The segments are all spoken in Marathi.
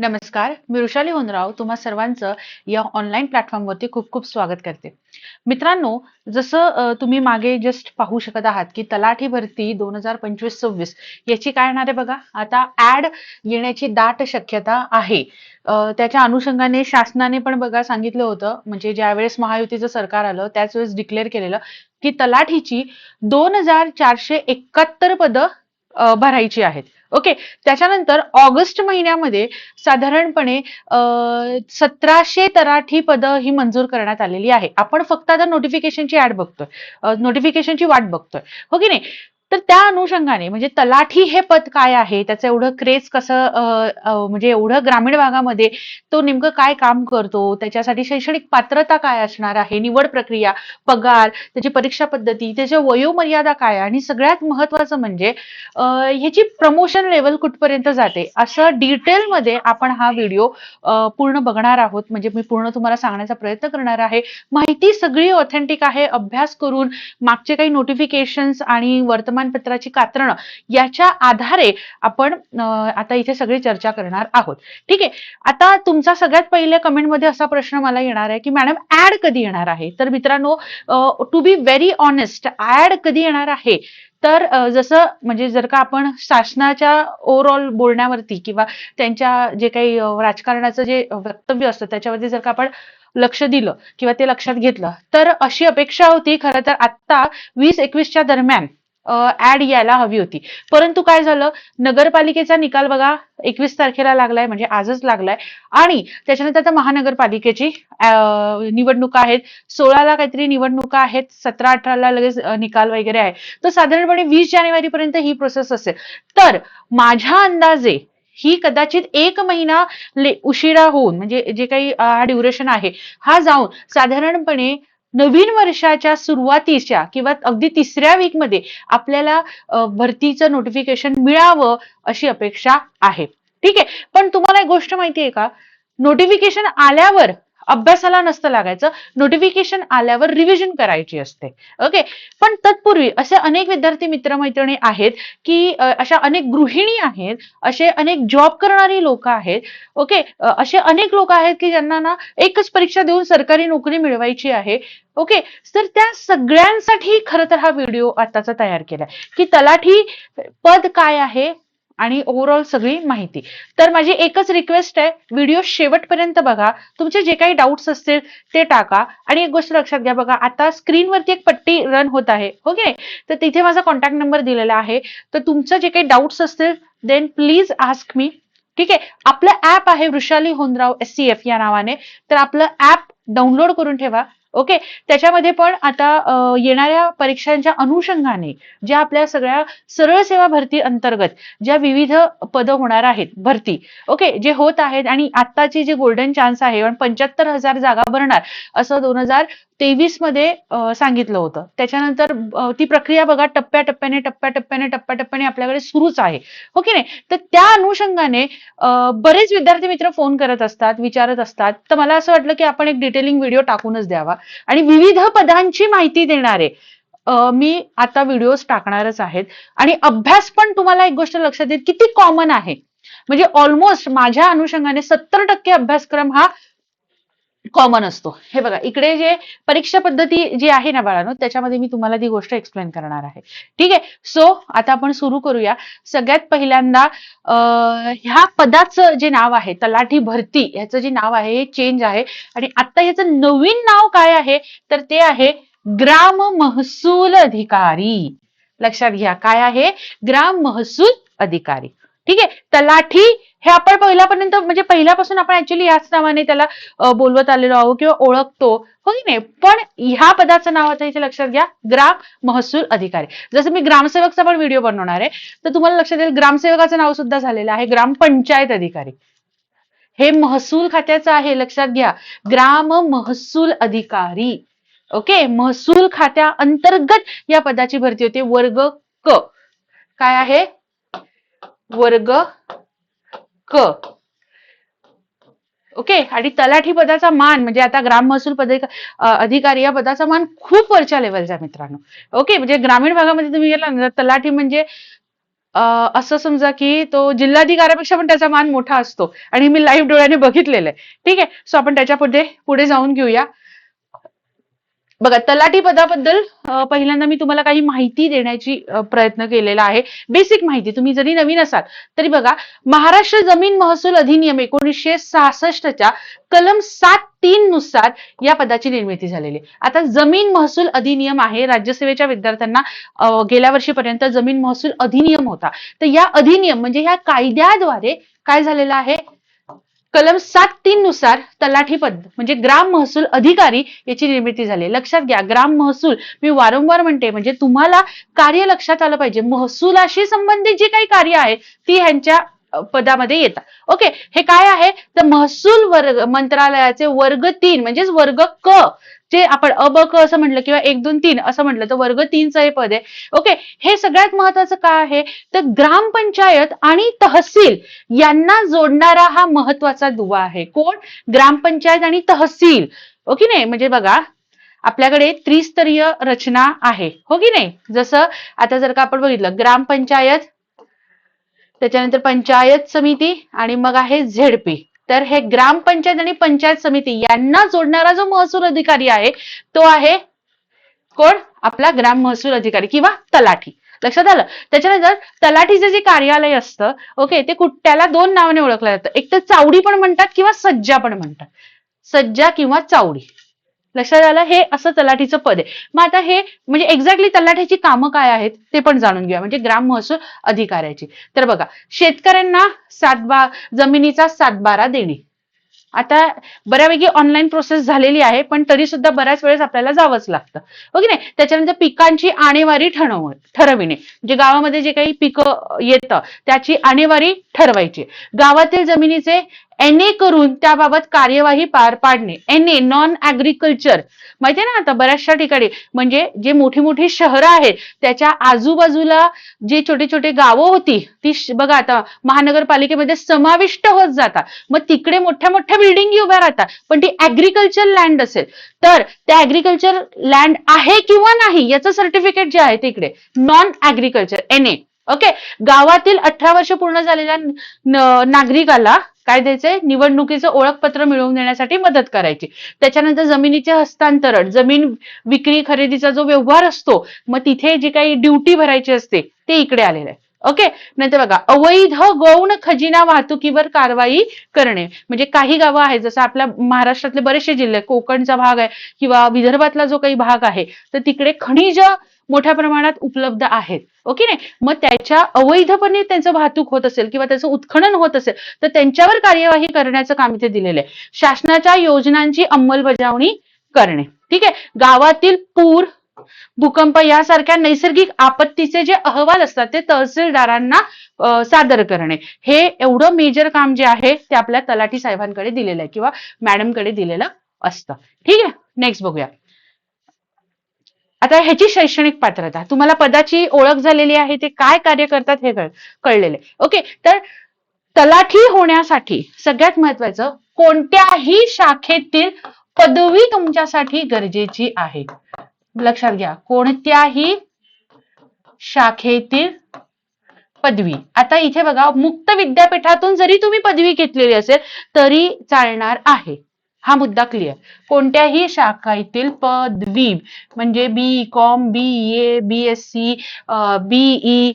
नमस्कार मी वृषाली होनराव तुम्हा सर्वांचं या ऑनलाईन प्लॅटफॉर्मवरती खूप खूप स्वागत करते. मित्रांनो जसं तुम्ही मागे जस्ट पाहू शकत आहात की तलाठी भरती दोन हजार पंचवीस सव्वीस याची काय येणार आहे बघा? आता ऍड येण्याची दाट शक्यता आहे. त्याच्या अनुषंगाने शासनाने पण बघा सांगितलं होतं म्हणजे ज्यावेळेस महायुतीचं सरकार आलं त्याच वेळेस डिक्लेअर केलेलं की तलाठीची दोन हजार चारशे एकाहत्तर पदं भरायची आहेत. ओके? त्याच्यानंतर ऑगस्ट महिन्यामध्ये साधारणपणे सतराशे तराठी पदं ही मंजूर करण्यात आलेली आहे. आपण फक्त आता नोटिफिकेशनची ऍड बघतोय. नोटिफिकेशनची वाट बघतोय. हो की नाही? तर त्या अनुषंगाने म्हणजे तलाठी हे पद काय आहे? त्याचं एवढं क्रेज कसं म्हणजे एवढं ग्रामीण भागामध्ये तो नेमकं काय काम करतो? त्याच्यासाठी शैक्षणिक पात्रता काय असणार आहे? निवड प्रक्रिया पगार त्याची परीक्षा पद्धती त्याच्या वयोमर्यादा काय? आहे आणि सगळ्यात महत्वाचं म्हणजे ह्याची प्रमोशन लेवल कुठपर्यंत जाते? असं डिटेलमध्ये आपण हा व्हिडिओ पूर्ण बघणार आहोत. म्हणजे मी पूर्ण तुम्हाला सांगण्याचा प्रयत्न करणार आहे. माहिती सगळी ऑथेंटिक आहे. अभ्यास करून मागचे काही नोटिफिकेशन्स आणि वर्तमान प्रमाणपत्राची कात्रणं याच्या आधारे आपण आता इथे सगळी चर्चा करणार आहोत. ठीक आहे? आता तुमचा सगळ्यात पहिल्या कमेंटमध्ये असा प्रश्न मला येणार आहे की मॅडम ऍड कधी येणार आहे? तर मित्रांनो to be very honest ad कधी येणार आहे? तर जसं म्हणजे जर का आपण शासनाच्या ओव्हरऑल बोलण्यावरती किंवा त्यांच्या जे काही राजकारणाचं जे वक्तव्य असतं त्याच्यावरती जर का आपण लक्ष दिलं किंवा ते लक्षात घेतलं तर अशी अपेक्षा होती. खरं तर आत्ता वीस एकवीसच्या दरम्यान ऍड यायला हवी होती. परंतु काय झालं? नगरपालिकेचा निकाल बघा एकवीस तारखेला लागलाय म्हणजे आजच लागलाय. आणि त्याच्यानंतर आता महानगरपालिकेची निवडणुका आहेत. सोळाला काहीतरी निवडणुका आहेत सतरा अठराला लगेच निकाल वगैरे आहे. तर साधारणपणे वीस जानेवारी पर्यंत ही प्रोसेस असेल. तर माझ्या अंदाजे ही कदाचित एक महिना ले- उशिरा होऊन म्हणजे जे काही हा ड्युरेशन आहे हा जाऊन साधारणपणे नवीन वर्षाच्या सुरुवातीच्या किंवा अगदी तिसऱ्या वीकमध्ये आपल्याला भरतीचं नोटिफिकेशन मिळावं अशी अपेक्षा आहे. ठीक आहे? पण तुम्हाला एक गोष्ट माहिती आहे का? नोटिफिकेशन आल्यावर अभ्यासाला नसतं लागायचं. नोटिफिकेशन आल्यावर रिव्हिजन करायची असते. ओके पण तत्पूर्वी असे अनेक विद्यार्थी मित्रमैत्रिणी आहेत की अशा अनेक गृहिणी आहेत असे अनेक जॉब करणारी लोक आहेत. ओके असे अनेक लोक आहेत की ज्यांना ना एकच परीक्षा देऊन सरकारी नोकरी मिळवायची आहे. ओके तर त्या सगळ्यांसाठी खरं तर हा व्हिडिओ आताचा तयार केलाय. की तलाठी पद काय आहे? आणि ओव्हरऑल सगळी माहिती. तर माझी एकच रिक्वेस्ट आहे व्हिडिओ शेवटपर्यंत बघा. तुमचे जे काही डाऊट्स असतील ते टाका. आणि एक गोष्ट लक्षात घ्या बघा आता स्क्रीनवरती एक पट्टी रन होत आहे ओके तर तिथे माझा कॉन्टॅक्ट नंबर दिलेला आहे. तर तुमचं जे काही डाऊट्स असतील देन प्लीज आस्क मी ठीक आहे? आपलं ऍप आहे Vrushali Honrao S C F या नावाने. तर आपलं ऍप डाउनलोड करून ठेवा. ओके? त्याच्यामध्ये पण आता येणाऱ्या परीक्षांच्या अनुषंगाने ज्या आपल्या सगळ्या सरळ सेवा भरती अंतर्गत ज्या विविध पदं होणार आहेत भरती ओके? जे होत आहेत आणि आत्ताची जे गोल्डन चान्स आहे पंच्याहत्तर हजार जागा भरणार असं दोन हजार तेवीसमध्ये सांगितलं होतं. त्याच्यानंतर ती प्रक्रिया बघा टप्प्याटप्प्याने टप्प्याटप्प्याने टप्प्याटप्प्याने आपल्याकडे सुरूच आहे. हो की नाही? तर त्या अनुषंगाने बरेच विद्यार्थी मित्र फोन करत असतात विचारत असतात. तर मला असं वाटलं की आपण एक डिटेलिंग व्हिडिओ टाकूनच द्यावा. आणि विविध पदांची माहिती देणारे. मी आता व्हिडिओज टाकणारच आहेत. आणि अभ्यास पण तुम्हाला एक गोष्ट लक्षात येईल किती कॉमन आहे. म्हणजे ऑलमोस्ट माझ्या अनुषंगाने सत्तर टक्के अभ्यासक्रम हा कॉमन असतो. हे बघा इकडे जे परीक्षा पद्धती जी आहे ना बाळानो त्याच्यामध्ये मी तुम्हाला ती गोष्ट एक्सप्लेन करणार आहे. ठीक आहे? सो आता आपण सुरू करूया. सगळ्यात पहिल्यांदा ह्या पदाचं जे नाव आहे तलाठी भरती ह्याचं जे नाव आहे हे चेंज आहे. आणि आता ह्याचं नवीन नाव काय आहे? तर ते आहे ग्राम महसूल अधिकारी. लक्षात घ्या काय आहे? ग्राम महसूल अधिकारी. ठीक आहे? तलाठी हे आपण पहिल्यापर्यंत म्हणजे पहिल्यापासून आपण ऍक्च्युली याच नावाने त्याला बोलवत आलेलो आहोत किंवा ओळखतो. हो की नाही? पण ह्या पदाचं नाव आता इथे लक्षात घ्या. ग्राम महसूल अधिकारी. जसं मी ग्रामसेवकचा पण व्हिडिओ बनवणार आहे तर तुम्हाला लक्षात येईल ग्रामसेवकाचं नाव सुद्धा झालेलं आहे ग्रामपंचायत अधिकारी. हे महसूल खात्याचं आहे लक्षात घ्या. ग्राम महसूल अधिकारी. ओके? महसूल खात्या अंतर्गत या पदाची भरती होते. वर्ग क. काय आहे? वर्ग क. ओके? आणि तलाठी पदाचा मान म्हणजे आता ग्राम महसूल पद अधिकारी या पदाचा मान खूप वरच्या लेवलचा मित्रांनो. ओके? म्हणजे ग्रामीण भागामध्ये तुम्ही गेला ना तलाठी म्हणजे असं समजा की तो जिल्हाधिकाऱ्यापेक्षा पण त्याचा मान मोठा असतो. आणि मी लाईव्ह डोळ्याने बघितलेलं आहे. ठीक आहे? सो आपण त्याच्या पुढे पुढे जाऊन घेऊया. बघा तलाठी पदाबद्दल पहिल्यांदा मी तुम्हाला काही माहिती देण्याची प्रयत्न केलेला आहे. बेसिक माहिती तुम्ही जरी नवीन असाल तरी बघा महाराष्ट्र जमीन महसूल अधिनियम एकोणीसशे सहासष्टच्या कलम सात तीन नुसार या पदाची निर्मिती झालेली आहे. आता जमीन महसूल अधिनियम आहे राज्यसेवेच्या विद्यार्थ्यांना गेल्या वर्षीपर्यंत जमीन महसूल अधिनियम होता. तर या अधिनियम म्हणजे या कायद्याद्वारे काय झालेलं आहे? कलम सात तीन नुसार तलाठी पद म्हणजे ग्राम महसूल अधिकारी याची निर्मिती झाली. लक्षात घ्या ग्राम महसूल मी वारंवार म्हणते म्हणजे तुम्हाला कार्य लक्षात आलं पाहिजे. महसुलाशी संबंधित जी काही कार्य आहे ती ह्यांच्या पदामध्ये येतात. ओके हे काय आहे? तर महसूल वर्ग मंत्रालयाचे वर्ग तीन म्हणजेच वर्ग क जे आपण अबक क असं म्हटलं किंवा एक दोन तीन असं म्हटलं तर वर्ग तीनचं हे पद आहे. ओके हे सगळ्यात महत्वाचं काय आहे? तर ग्रामपंचायत आणि तहसील यांना जोडणारा हा महत्त्वाचा दुवा आहे. कोण? ग्रामपंचायत आणि तहसील. हो की नाही? म्हणजे बघा आपल्याकडे त्रिस्तरीय रचना आहे. हो की नाही? जसं आता जर का आपण बघितलं ग्रामपंचायत त्याच्यानंतर पंचायत समिती आणि मग आहे झेडपी. तर हे ग्रामपंचायत आणि पंचायत समिती यांना जोडणारा जो महसूल अधिकारी आहे तो आहे कोण? आपला ग्राम महसूल अधिकारी किंवा तलाठी. लक्षात आलं? त्याच्यानंतर तलाठीचं जे कार्यालय असतं ओके ते कुठ त्याला दोन नावाने ओळखलं जातं. एक तर चावडी पण म्हणतात किंवा सज्जा पण म्हणतात. सज्जा किंवा चावडी. लक्षात आलं हे असं तलाठीचं पद आहे. मग आता हे म्हणजे एक्झॅक्टली तलाठीची कामं काय आहेत ते पण जाणून घेऊया. म्हणजे ग्राम महसूल अधिकाऱ्याची. तर बघा शेतकऱ्यांना सातबा जमिनीचा सातबारा देणे. आता बऱ्यापैकी ऑनलाईन प्रोसेस झालेली आहे पण तरी सुद्धा बऱ्याच वेळेस आपल्याला जावंच लागतं. हो की नाही? त्याच्यानंतर पिकांची आणेवारी ठरव ठरविणे. म्हणजे गावामध्ये जे काही पिकं येतं त्याची आणेवारी ठरवायची. गावातील जमिनीचे एन ए करून त्याबाबत कार्यवाही पार पाडणे. एन ए नॉन ऍग्रिकल्चर माहितीये ना आता बऱ्याचशा ठिकाणी म्हणजे जे मोठी मोठी शहरं आहेत त्याच्या आजूबाजूला जे छोटे छोटे गावं होती ती बघा आता महानगरपालिकेमध्ये समाविष्ट होत जातात. मग तिकडे मोठ्या मोठ्या बिल्डिंग उभ्या राहतात. पण ती ऍग्रिकल्चर लँड असेल. तर त्या ऍग्रिकल्चर लँड आहे किंवा नाही याचं सर्टिफिकेट जे आहे तिकडे. Non agriculture N A okay गावातील अठरा वर्ष पूर्ण झालेल्या नागरिकाला काय द्यायचंय? निवडणुकीचं ओळखपत्र मिळवून देण्यासाठी मदत करायची. त्याच्यानंतर जमिनीचे हस्तांतरण जमीन विक्री खरेदीचा जो व्यवहार असतो मग तिथे जी काही ड्युटी भरायची असते ते इकडे आलेलं आहे. ओके नंतर बघा अवैध गौण खजिना वाहतुकीवर कारवाई करणे. म्हणजे काही गावं आहेत जसं आपल्या महाराष्ट्रातले बरेचसे जिल्हे कोकणचा भाग आहे किंवा विदर्भातला जो काही भाग आहे तर तिकडे खनिज मोठ्या प्रमाणात उपलब्ध आहेत. ओके नाही? मग त्याच्या अवैधपणे त्यांचं वाहतूक होत असेल किंवा त्याचं उत्खनन होत असेल तर त्यांच्यावर कार्यवाही करण्याचं काम इथे दिलेलं आहे शासनाच्या योजनांची अंमलबजावणी करणे. ठीक आहे? गावातील पूर भूकंप यासारख्या नैसर्गिक आपत्तीचे जे अहवाल असतात ते तहसीलदारांना सादर करणे. हे एवढं मेजर काम जे आहे ते आपल्या तलाठी साहेबांकडे दिलेलं आहे किंवा मॅडमकडे दिलेलं असतं. ठीक आहे? नेक्स्ट बघूया. आता ह्याची शैक्षणिक पात्रता तुम्हाला पदाची ओळख झालेली आहे ते काय कार्य करतात हे कळलेले ओके तर तलाठी होण्यासाठी सगळ्यात महत्वाचं कोणत्याही शाखेतील पदवी तुमच्यासाठी गरजेची आहे. लक्षात घ्या कोणत्याही शाखेतील पदवी. आता इथे बघा मुक्त विद्यापीठातून जरी तुम्ही पदवी घेतलेली असेल तरी चालणार आहे. हा मुद्दा क्लिअर कोणत्याही शाखेतील पदवी म्हणजे B com B A B S C BE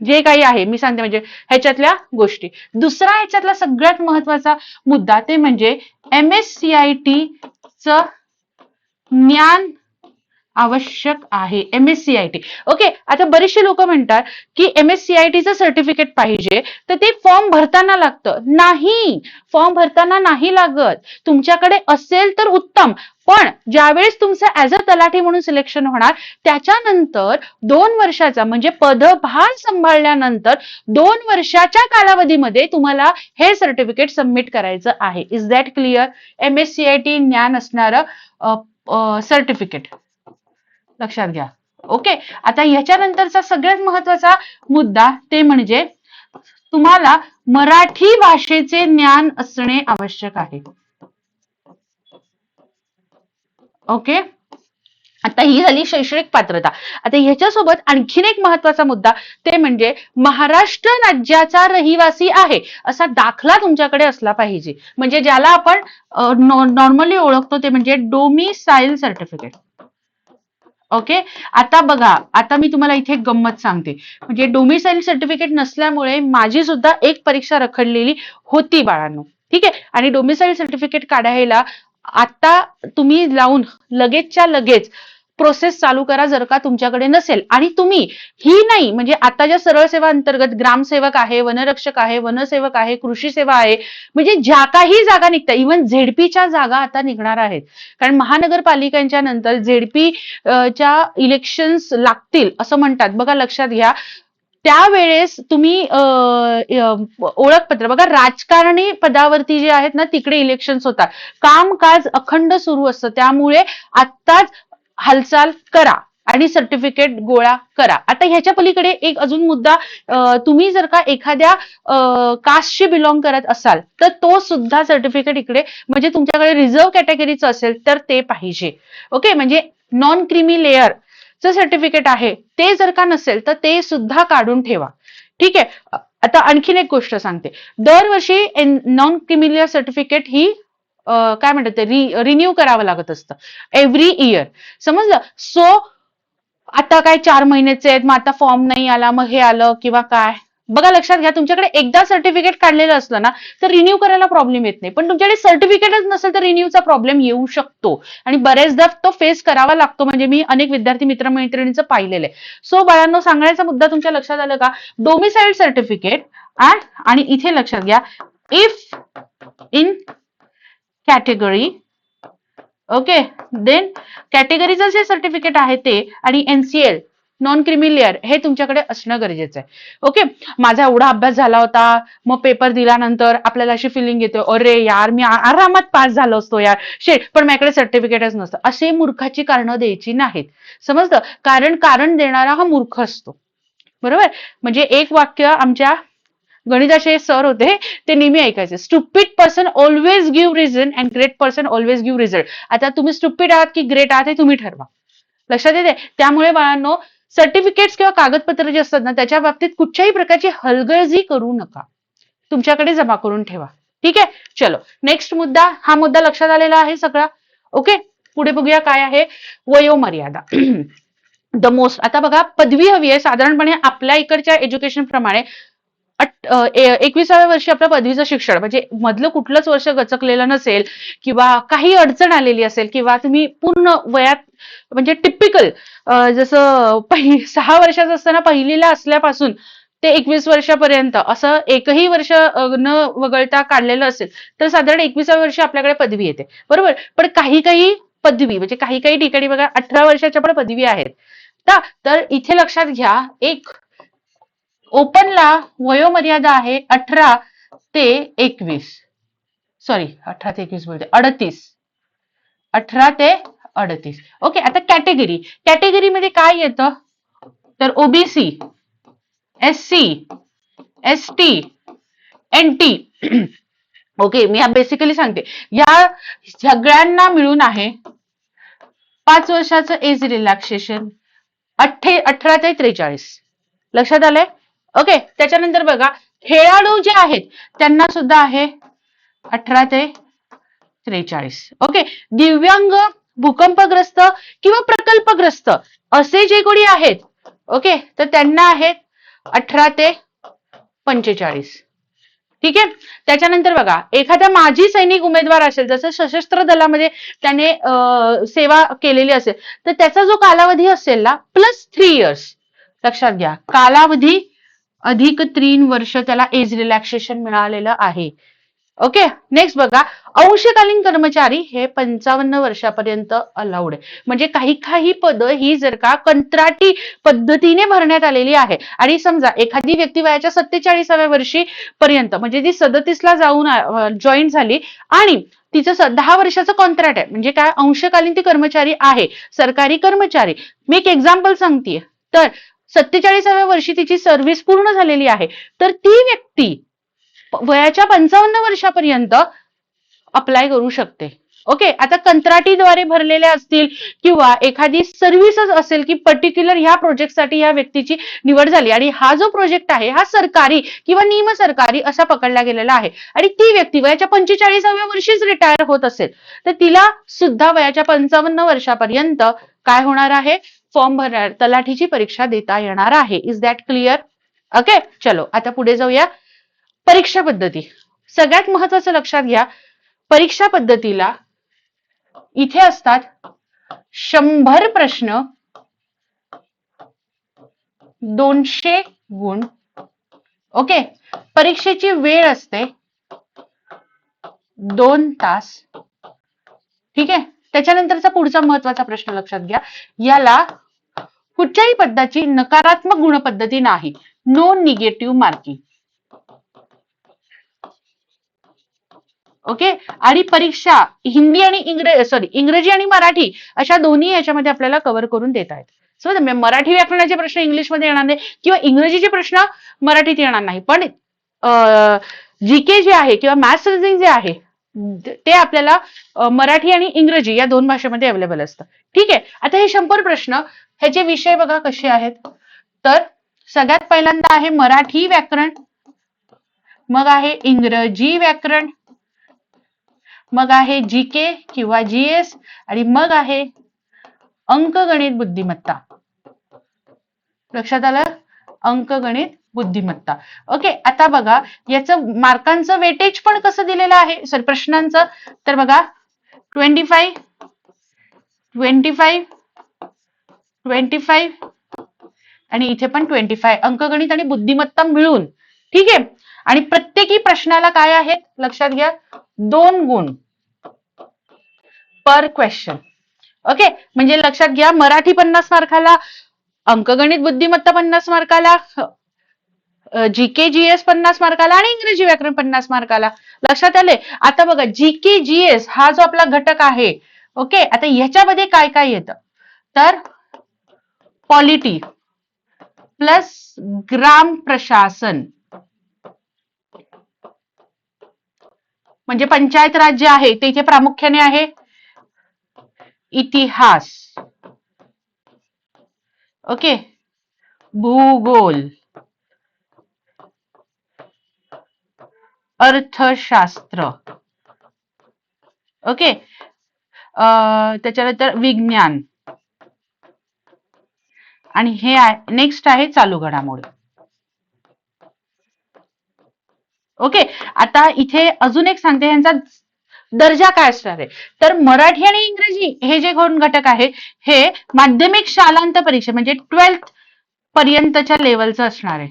जे काही आहे मी सांगते म्हणजे ह्याच्यातल्या गोष्टी. दुसरा ह्याच्यातला सगळ्यात महत्त्वाचा मुद्दा ते म्हणजे M S C I T च ज्ञान आवश्यक आहे. M S C I T okay आता बरेचसे लोक म्हणतात की एम एस सी आय टीचं सर्टिफिकेट पाहिजे तर ते फॉर्म भरताना लागतं. नाही फॉर्म भरताना नाही लागत. तुमच्याकडे असेल तर उत्तम. पण ज्यावेळेस तुमचं ऍज अ तलाठी म्हणून सिलेक्शन होणार त्याच्यानंतर दोन वर्षाचा म्हणजे पदभार सांभाळल्यानंतर दोन वर्षाच्या कालावधीमध्ये तुम्हाला हे सर्टिफिकेट सबमिट करायचं आहे. Is that clear M S C I T ज्ञान असणारं सर्टिफिकेट लक्षात घ्या. ओके आता ह्याच्यानंतरचा सगळ्यात महत्त्वाचा मुद्दा ते म्हणजे तुम्हाला मराठी भाषेचे ज्ञान असणे आवश्यक आहे. ओके आता ही झाली शैक्षणिक पात्रता. आता ह्याच्यासोबत आणखीन एक महत्त्वाचा मुद्दा ते म्हणजे महाराष्ट्र राज्याचा रहिवासी आहे असा दाखला तुमच्याकडे असला पाहिजे. म्हणजे ज्याला आपण नॉर्मली ओळखतो ते म्हणजे डोमिसाईल सर्टिफिकेट. ओके आता बघा आता मी तुम्हाला इथे एक गंमत सांगते. म्हणजे डोमिसाईल सर्टिफिकेट नसल्यामुळे माझी सुद्धा एक परीक्षा रखडलेली होती बाळांनो. ठीक आहे? आणि डोमिसाईल सर्टिफिकेट काढायला आता तुम्ही लावून लगेचच्या लगेच प्रोसेस चालू करा जर का तुमच्याकडे नसेल. आणि तुम्ही ही नाही म्हणजे आता ज्या सरळ सेवा अंतर्गत ग्रामसेवक आहे वनरक्षक आहे वनसेवक आहे कृषी सेवा आहे म्हणजे ज्या काही जागा निघतात इव्हन झेडपीच्या जागा आता निघणार आहेत. कारण महानगरपालिकांच्या नंतर झेडपी च्या इलेक्शन्स लागतील असं म्हणतात. बघा लक्षात घ्या. त्यावेळेस तुम्ही ओळखपत्र बघा राजकारणी पदावरती जे आहेत ना तिकडे इलेक्शन्स होतात. कामकाज अखंड सुरू असतं. त्यामुळे आत्ताच हालचाल करा आणि सर्टिफिकेट गोळा करा. आता ह्याच्या पलीकडे एक अजून मुद्दा तुम्ही जर का एखाद्या कास्टशी बिलॉंग करत असाल तर तो सुद्धा सर्टिफिकेट इकडे म्हणजे तुमच्याकडे रिझर्व्ह कॅटेगरीचं असेल तर ते पाहिजे. ओके म्हणजे नॉन क्रिमी लेअर सर्टिफिकेट आहे ते जर का नसेल तर ते सुद्धा काढून ठेवा. ठीक आहे? आता आणखीन एक गोष्ट सांगते. दरवर्षी नॉन क्रिमिलियर सर्टिफिकेट ही काय म्हणतात ते रिन्यू करावं लागत असतं. एव्हरी इयर समजलं? सो आता काय चार महिन्याचे आहेत मग आता फॉर्म नाही आला मग हे आलं किंवा काय? बघा लक्षात घ्या तुमच्याकडे एकदा सर्टिफिकेट काढलेलं असलं ना तर रिन्यू करायला प्रॉब्लेम येत नाही. पण तुमच्याकडे सर्टिफिकेटच नसेल तर रिन्यूचा प्रॉब्लेम येऊ शकतो. आणि बरेचदा तो फेस करावा लागतो. म्हणजे मी अनेक विद्यार्थी मित्रमैत्रिणींचं पाहिलेलं आहे. सो बाळांनो सांगण्याचा मुद्दा तुमच्या लक्षात आलं का? डोमिसाइड सर्टिफिकेट अँड आणि इथे लक्षात घ्या if in category okay then कॅटेगरीचं जे सर्टिफिकेट आहे ते आणि एनसीएल नॉन क्रिमिलियर हे तुमच्याकडे असणं गरजेचं आहे. ओके माझा एवढा अभ्यास झाला होता. मग पेपर दिल्यानंतर आपल्याला अशी फिलिंग येते अरे यार मी आरामात पास झालो असतो यार. शे पण माझ्याकडे सर्टिफिकेटच नसतं. असे मूर्खाची कारणं द्यायची नाहीत. समजतं कारण कारण देणारा हा मूर्ख असतो. बरोबर? म्हणजे एक वाक्य आमच्या गणिताचे सर होते ते नेहमी ऐकायचे. Stupid person always give reason and great person always give result आता तुम्ही स्टुपिड आहात की ग्रेट आहात हे तुम्ही ठरवा. लक्षात येते त्यामुळे बाळांनो सर्टिफिकेट्स किंवा कागदपत्र जे असतात ना त्याच्या बाबतीत कुठच्याही प्रकारची हलगर्जी करू नका. तुमच्याकडे जमा करून ठेवा. ठीक आहे? चलो. नेक्स्ट मुद्दा हा मुद्दा लक्षात आलेला आहे सगळा. ओके पुढे बघूया काय आहे. वयोमर्यादा. द मोस्ट आता बघा पदवी हवी आहे. साधारणपणे आपल्या इकडच्या एज्युकेशन प्रमाणे एकविसाव्या वर्षी आपल्या पदवीचं शिक्षण म्हणजे मधलं कुठलंच वर्ष गचकलेलं नसेल किंवा काही अडचण आलेली असेल किंवा तुम्ही पूर्ण वयात म्हणजे टिपिकल जसं सहा वर्षाचं असताना पहिलीला असल्यापासून ते एकवीस वर्षापर्यंत असं एकही वर्ष न वगळता काढलेलं असेल तर साधारण एकविसाव्या वर्षी आपल्याकडे पदवी येते. बरोबर? पण काही काही पदवी म्हणजे काही काही ठिकाणी बघा अठरा वर्षाच्या पण पदवी आहेत. तर इथे लक्षात घ्या एक ओपनला वयोमर्यादा आहे अठरा ते एकवीस. सॉरी अठरा ते एकवीस बोलते. अडतीस. अठरा ते अडतीस. ओके आता कॅटेगरी कॅटेगरीमध्ये काय येतं? तर OBC S C S T N T okay मी बेसिकली सांगते. या सगळ्यांना मिळून आहे पाच वर्षाचं एज रिलॅक्सेशन अठ्ठे अठरा ते त्रेचाळीस. लक्षात आलंय? ओके त्याच्यानंतर बघा खेळाडू जे आहेत त्यांना सुद्धा आहे अठरा ते त्रेचाळीस. ओके दिव्यांग भूकंपग्रस्त किंवा प्रकल्पग्रस्त असे जे कोणी आहेत ओके तर त्यांना आहेत अठरा ते पंचेचाळीस. ठीक आहे? त्याच्यानंतर बघा एखादा माजी सैनिक उमेदवार असेल जसं सशस्त्र दलामध्ये त्याने सेवा केलेली असेल तर त्याचा जो कालावधी असेल ना प्लस थ्री इयर्स लक्षात घ्या. कालावधी अधिक तीन वर्ष त्याला एज रिलॅक्सेशन मिळालेलं आहे. ओके नेक्स्ट बघा. अंशकालीन कर्मचारी हे पंचावन्न वर्षापर्यंत अलाउड आहे म्हणजे काही काही पद ही जर का कंत्राटी पद्धतीने भरण्यात आलेली आहे. आणि समजा एखादी व्यक्ती वयाच्या सत्तेचाळीसाव्या वर्षी पर्यंत म्हणजे ती सदतीसला जाऊन जॉईन झाली आणि तिचं दहा वर्षाचं कॉन्ट्रॅक्ट आहे. म्हणजे काय? अंशकालीन ती कर्मचारी आहे. सरकारी कर्मचारी. मी एक एक्झाम्पल सांगतेय. तर सत्तेचाळीसाव्या वर्षी तिची सर्व्हिस पूर्ण झालेली आहे. तर ती व्यक्ती वयाच्या पंचावन्न वर्षापर्यंत अप्लाय करू शकते. ओके आता कंत्राटीद्वारे भरलेल्या असतील किंवा एखादी सर्व्हिसच असेल की पर्टिक्युलर ह्या प्रोजेक्टसाठी ह्या व्यक्तीची निवड झाली आणि हा जो प्रोजेक्ट आहे हा सरकारी किंवा निमसरकारी असा पकडला गेलेला आहे. आणि ती व्यक्ती वयाच्या पंचेचाळीसाव्या वर्षीच रिटायर होत असेल तर तिला सुद्धा वयाच्या पंचावन्न वर्षापर्यंत काय होणार आहे? फॉर्म भरणार तलाठीची परीक्षा देता येणार आहे. इज दॅट क्लिअर ओके चलो आता पुढे जाऊया. परीक्षा पद्धती. सगळ्यात महत्वाचं लक्षात घ्या परीक्षा पद्धतीला इथे असतात शंभर प्रश्न दोनशे गुण. ओके परीक्षेची वेळ असते दोन तास. ठीक आहे? त्याच्यानंतरचा पुढचा महत्त्वाचा प्रश्न लक्षात घ्या. याला कुठच्याही पद्धतीची नकारात्मक गुणपद्धती नाही. नो निगेटिव्ह मार्किंग ओके आणि परीक्षा हिंदी आणि इंग्रजी सॉरी इंग्रजी आणि मराठी अशा दोन्ही याच्यामध्ये आपल्याला कव्हर करून देत आहेत. सो मराठी व्याकरणाचे प्रश्न इंग्लिशमध्ये येणार नाही किंवा इंग्रजीचे प्रश्न मराठीत येणार नाही. पण जी के जे आहे किंवा मॅथ्स रिझनिंग जे आहे ते आपल्याला मराठी आणि इंग्रजी या दोन भाषेमध्ये अवेलेबल असतं. ठीक आहे? आता हे शंभर प्रश्न ह्याचे विषय बघा कसे आहेत. तर सगळ्यात पहिल्यांदा आहे मराठी व्याकरण. मग आहे इंग्रजी व्याकरण. मग आहे जी के किंवा जीएस आणि मग आहे अंकगणित बुद्धिमत्ता. लक्षात आलं? अंकगणित बुद्धिमत्ता. ओके आता बघा याचं मार्कांचं वेटेज पण कसं दिलेलं आहे? सॉरी प्रश्नांचं. तर बघा twenty five twenty five twenty five आणि इथे पण ट्वेंटी फाय अंकगणित आणि बुद्धिमत्ता मिळून. ठीक आहे? आणि प्रत्येकी प्रश्नाला काय आहेत? लक्षात घ्या. दोन गुण पर क्वेश्चन ओके म्हणजे लक्षात घ्या मराठी पन्नास मार्काला अंकगणित बुद्धिमत्ता पन्नास मार्काला जी के जी एस पन्नास मार्काला आणि इंग्रजी व्याकरण पन्नास मार्काला. लक्षात आले? आता बघा जी के जी एस हा जो आपला घटक आहे ओके आता ह्याच्यामध्ये काय काय येतं? तर पॉलिटी प्लस ग्राम प्रशासन पंचायत राज्य आहे, ते इथे प्रामुख्याने इतिहास. ओके भूगोल. अर्थशास्त्र. ओके त्याच्यानंतर विज्ञान. आणि हे आहे नेक्स्ट आहे चालू घडामोडी. ओके आता इथे अजून एक सांगते यांचा दर्जा काय असणार आहे? तर मराठी आणि इंग्रजी हे जे दोन घटक आहे हे माध्यमिक शालांत परीक्षा म्हणजे ट्वेल्थ पर्यंतच्या लेवलचं असणार आहे.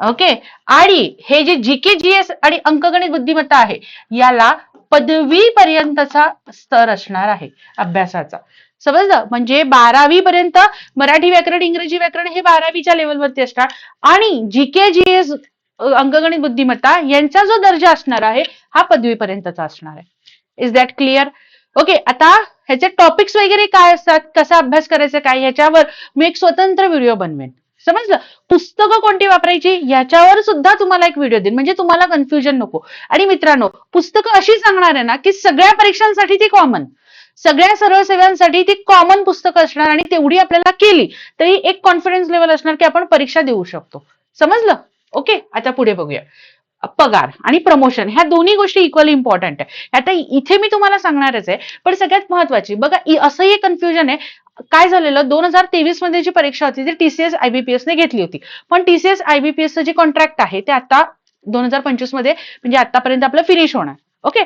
ओके आणि हे जे जीके जीएस आणि अंकगणित बुद्धिमत्ता आहे याला पदवी पर्यंतचा स्तर असणार आहे अभ्यासाचा. समजलं? म्हणजे बारावी पर्यंत मराठी व्याकरण इंग्रजी व्याकरण हे बारावीच्या लेवलवरती असणार. आणि जी के जी एस अंकगणित बुद्धिमत्ता यांचा जो दर्जा असणार आहे हा पदवीपर्यंतचा असणार आहे. इज दॅट क्लिअर ओके आता ह्याचे टॉपिक्स वगैरे काय असतात? कसा अभ्यास करायचा काय? ह्याच्यावर मी एक स्वतंत्र व्हिडिओ बनवेन. समजलं? पुस्तकं कोणती वापरायची? याच्यावर सुद्धा तुम्हाला एक व्हिडिओ देईन. म्हणजे तुम्हाला कन्फ्युजन नको. आणि मित्रांनो पुस्तकं अशी सांगणार आहे ना की सगळ्या परीक्षांसाठी ती कॉमन सगळ्या सर्व सेवांसाठी ती कॉमन पुस्तकं असणार आणि तेवढी आपल्याला केली तरी एक कॉन्फिडन्स लेवल असणार की आपण परीक्षा देऊ शकतो. समजलं? ओके आता पुढे बघूया. पगार आणि प्रमोशन ह्या दोन्ही गोष्टी इक्वली इम्पॉर्टंट आहे. आता इथे मी तुम्हाला सांगणारच आहे पण सगळ्यात महत्वाची बघा असंही कन्फ्युजन आहे काय झालेलं? दोन हजार तेवीसमध्ये जी परीक्षा होती ती टीसीएस आयबीपीएस ने घेतली होती. पण टीसीएस आयबीपीएसचं जे कॉन्ट्रॅक्ट आहे ते आता दोन हजार पंचवीसमध्ये म्हणजे आतापर्यंत आपलं फिनिश होणार. ओके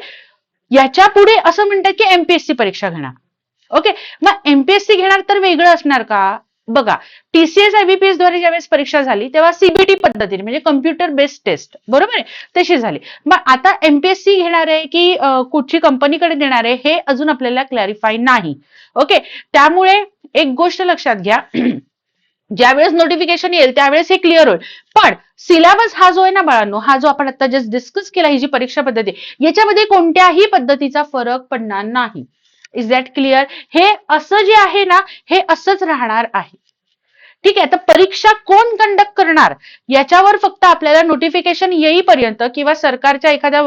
याच्यापुढे असं म्हणतात की एमपीएससी परीक्षा घेणार. ओके मग एमपीएससी घेणार तर वेगळं असणार का? बघा टीसीएस आयबीपीएसद्वारे ज्यावेळेस परीक्षा झाली तेव्हा सीबीटी पद्धतीने म्हणजे कम्प्युटर बेस्ड टेस्ट बरोबर आहे? तशी झाली. मग आता एमपीएससी घेणार आहे की कुठची कंपनीकडे देणार आहे हे अजून आपल्याला क्लॅरिफाय नाही. ओके त्यामुळे एक गोष्ट लक्षात घ्या. ज्यावेळेस नोटिफिकेशन येईल त्यावेळेस हे क्लिअर होईल. पण सिलेबस हा जो आहे ना बाळांनो हा जो आपण आता जस्ट डिस्कस केला ही जी परीक्षा पद्धती याच्यामध्ये कोणत्याही पद्धतीचा फरक पडणार नाही. इज दॅट क्लिअर हे असं जे आहे ना हे असंच राहणार आहे. ठीक आहे तर परीक्षा कोण कंडक्ट करणार? याच्यावर फक्त आपल्याला नोटिफिकेशन येईपर्यंत किंवा सरकारच्या एखाद्या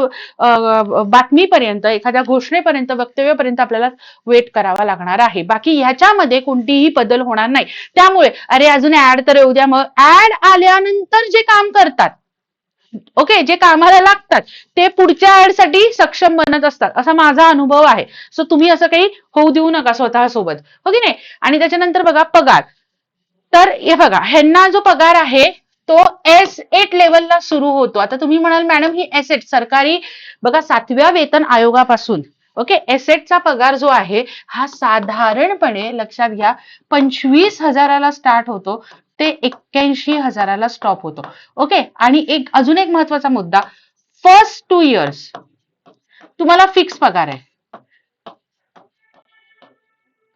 बातमीपर्यंत एखाद्या घोषणेपर्यंत वक्तव्यापर्यंत आपल्याला वेट करावा लागणार आहे. बाकी ह्याच्यामध्ये कोणतीही बदल होणार नाही. त्यामुळे अरे अजून ऍड तर येऊ द्या. मग ऍड आल्यानंतर जे काम करतात ओके जे कामाला लागतात ते पुढच्या ऍडसाठी सक्षम बनत असतात. असा माझा अनुभव आहे. सो तुम्ही असं काही होऊ देऊ नका स्वतः सोबत हो की नाही? आणि त्याच्यानंतर बघा पगार. तर हे बघा ह्यांना जो पगार आहे तो एस एट लेवलला सुरू होतो. आता तुम्ही म्हणाल मॅडम ही एस एट सरकारी बघा सातव्या वेतन आयोगापासून. ओके? एसेटचा चा पगार जो आहे हा साधारणपणे लक्षात घ्या पंचवीस हजाराला स्टार्ट होतो. ते एक्क्याऐंशी हजाराला स्टॉप होतो. ओके आणि एक अजून एक महत्त्वाचा मुद्दा. फर्स्ट टू इयर्स तुम्हाला फिक्स पगार आहे.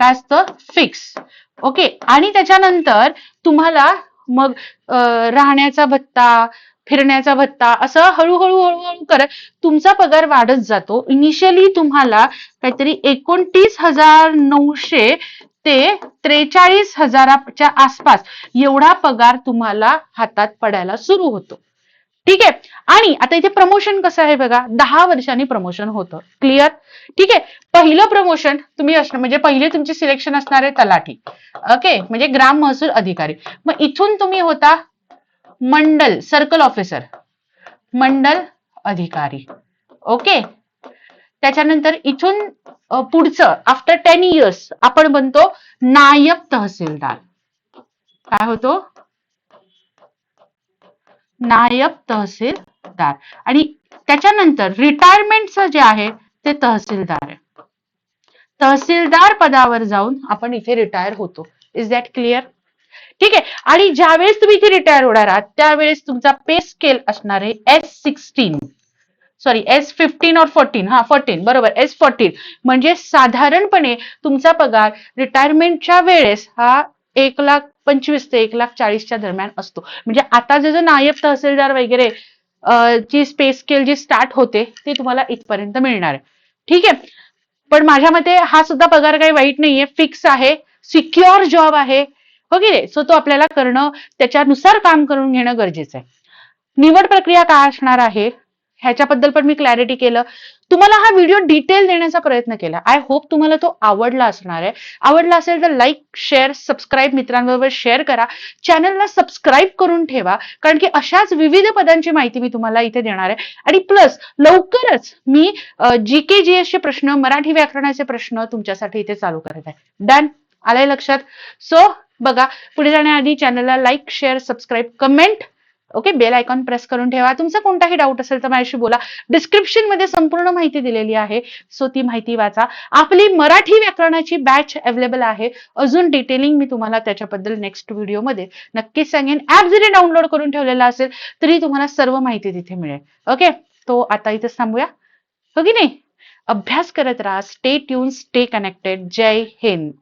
काय असतं? फिक्स ओके आणि त्याच्यानंतर तुम्हाला मग राहण्याचा भत्ता फिरण्याचा भत्ता असं हळूहळू हळूहळू करत तुमचा पगार वाढत जातो. इनिशियली तुम्हाला काहीतरी एकोणतीस हजार नऊशे ते त्रेचाळीस हजाराच्या आसपास एवढा पगार तुम्हाला हातात पडायला सुरू होतो. ठीक आहे? आणि आता इथे प्रमोशन कसं आहे बघा? दहा वर्षांनी प्रमोशन होतं. क्लिअर ठीक आहे? पहिलं प्रमोशन तुम्ही असणार म्हणजे पहिले तुमचे सिलेक्शन असणार आहे तलाठी. ओके म्हणजे ग्राम महसूल अधिकारी. मग इथून तुम्ही होता मंडल सर्कल ऑफिसर मंडल अधिकारी. ओके त्याच्यानंतर इथून पुढचं आफ्टर टेन इयर्स आपण बनतो नायब तहसीलदार. काय होतो? नायब तहसीलदार. आणि त्याच्यानंतर रिटायरमेंटचं जे आहे ते तहसीलदार आहे. तहसीलदार पदावर जाऊन आपण इथे रिटायर होतो. इज दॅट क्लिअर ठीक आहे. आणि ज्यावेळेस तुम्ही इथे रिटायर होणार आहात त्यावेळेस तुमचा पे स्केल असणार आहे S sixteen sorry S fifteen और फोर्टीन हा फोर्टीन बरोबर एस फोर्टीन म्हणजे साधारणपणे तुमचा पगार रिटायरमेंटच्या वेळेस हा एक लाख पंचवीस ते एक लाख चाळीसच्या दरम्यान असतो. म्हणजे आता जे जो नायब तहसीलदार वगैरे जी ची स्केल जी स्टार्ट होते ती तुम्हाला इथपर्यंत मिळणार आहे. ठीक आहे? पण माझ्या मते हा सुद्धा पगार काही वाईट नाहीये. फिक्स आहे सिक्युअर जॉब आहे. हो की सो तो आपल्याला करणं त्याच्यानुसार काम करून घेणं गरजेचं आहे. निवड प्रक्रिया काय असणार आहे? ह्याच्याबद्दल पण मी क्लॅरिटी केलं. तुम्हाला हा व्हिडिओ डिटेल देण्याचा प्रयत्न केला. आय होप तुम्हाला तो आवडला असणार आहे. आवडला असेल तर लाईक शेअर सबस्क्राईब मित्रांबरोबर शेअर करा. चॅनलला सबस्क्राईब करून ठेवा. कारण की अशाच विविध पदांची माहिती मी तुम्हाला इथे देणार आहे. आणि प्लस लवकरच मी जी के जी चे प्रश्न मराठी व्याकरणाचे प्रश्न तुमच्यासाठी इथे चालू करत आहे. डन आलंय लक्षात? सो बघा पुढे जाण्याआधी चॅनलला like share subscribe comment okay bell icon press करून ठेवा. तुमचा कोणताही डाऊट असेल तर माझ्याशी बोला. डिस्क्रिप्शनमध्ये संपूर्ण माहिती दिलेली आहे. सो ती माहिती वाचा. आपली मराठी व्याकरणाची बॅच अवेलेबल आहे. अजून डिटेलिंग मी तुम्हाला त्याच्याबद्दल नेक्स्ट व्हिडिओमध्ये नक्कीच सांगेन. ऍप जरी डाउनलोड करून ठेवलेला असेल तरी तुम्हाला सर्व माहिती तिथे मिळेल. ओके तो आता इथेच थांबूया. हो की नाही? अभ्यास करत राहा. Stay tune stay connected Jai Hind.